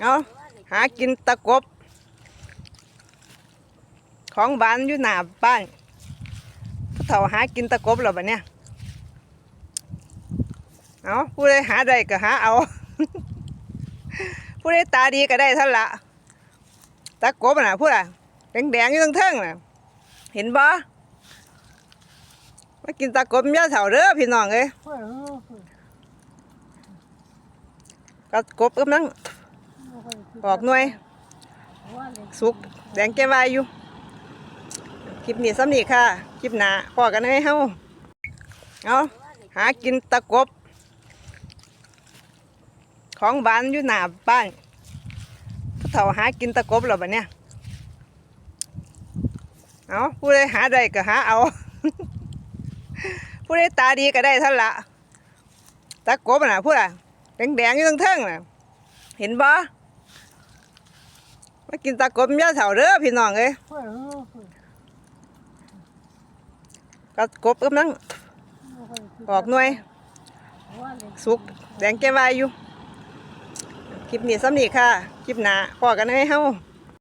เอาหากินตะกบ ของบ้านอยู่หน้าบ้านผู้เฒ่าหากินตะกบแล้วบัดเนี่ยเอาผู้ใดหาได้ก็หาเอา ผู้ใดตาดีก็ได้เท่านละตะกบน่ะผู้ล่ะแดงๆอยู่ทั้งเทิงน่ะเห็นบ่มากินตะกบยาเฒ่าเด้อพี่น้องเอ้ยตะกบกำลัง ออกหน่วย สุกแดงแก้วายอยู่ คลิปนี้ซ้ำนี่ค่ะ คลิปหนาพอกันให้เฮาเอาหากินตะกบ ของบ้านอยู่หน้าบ้านผู้เฒ่าหากินตะกบแล้วบัดเนี่ยเอาผู้ใดหาได้ก็หาเอา ผู้ใดตาดีก็ได้ท่านั้นละตะกบน่ะผู้ล่ะแดงๆอยู่ทั้งเทิงน่ะเห็นบ่ มากินตะกบยาเฒ่าเด้อพี่น้องเอ้ยตะกบกำลังออกหน่วย สุกแดงแก้วายอยู่ คลิปนี้ซ้ำนี่ค่ะ คลิปหนาพอกันให้เฮา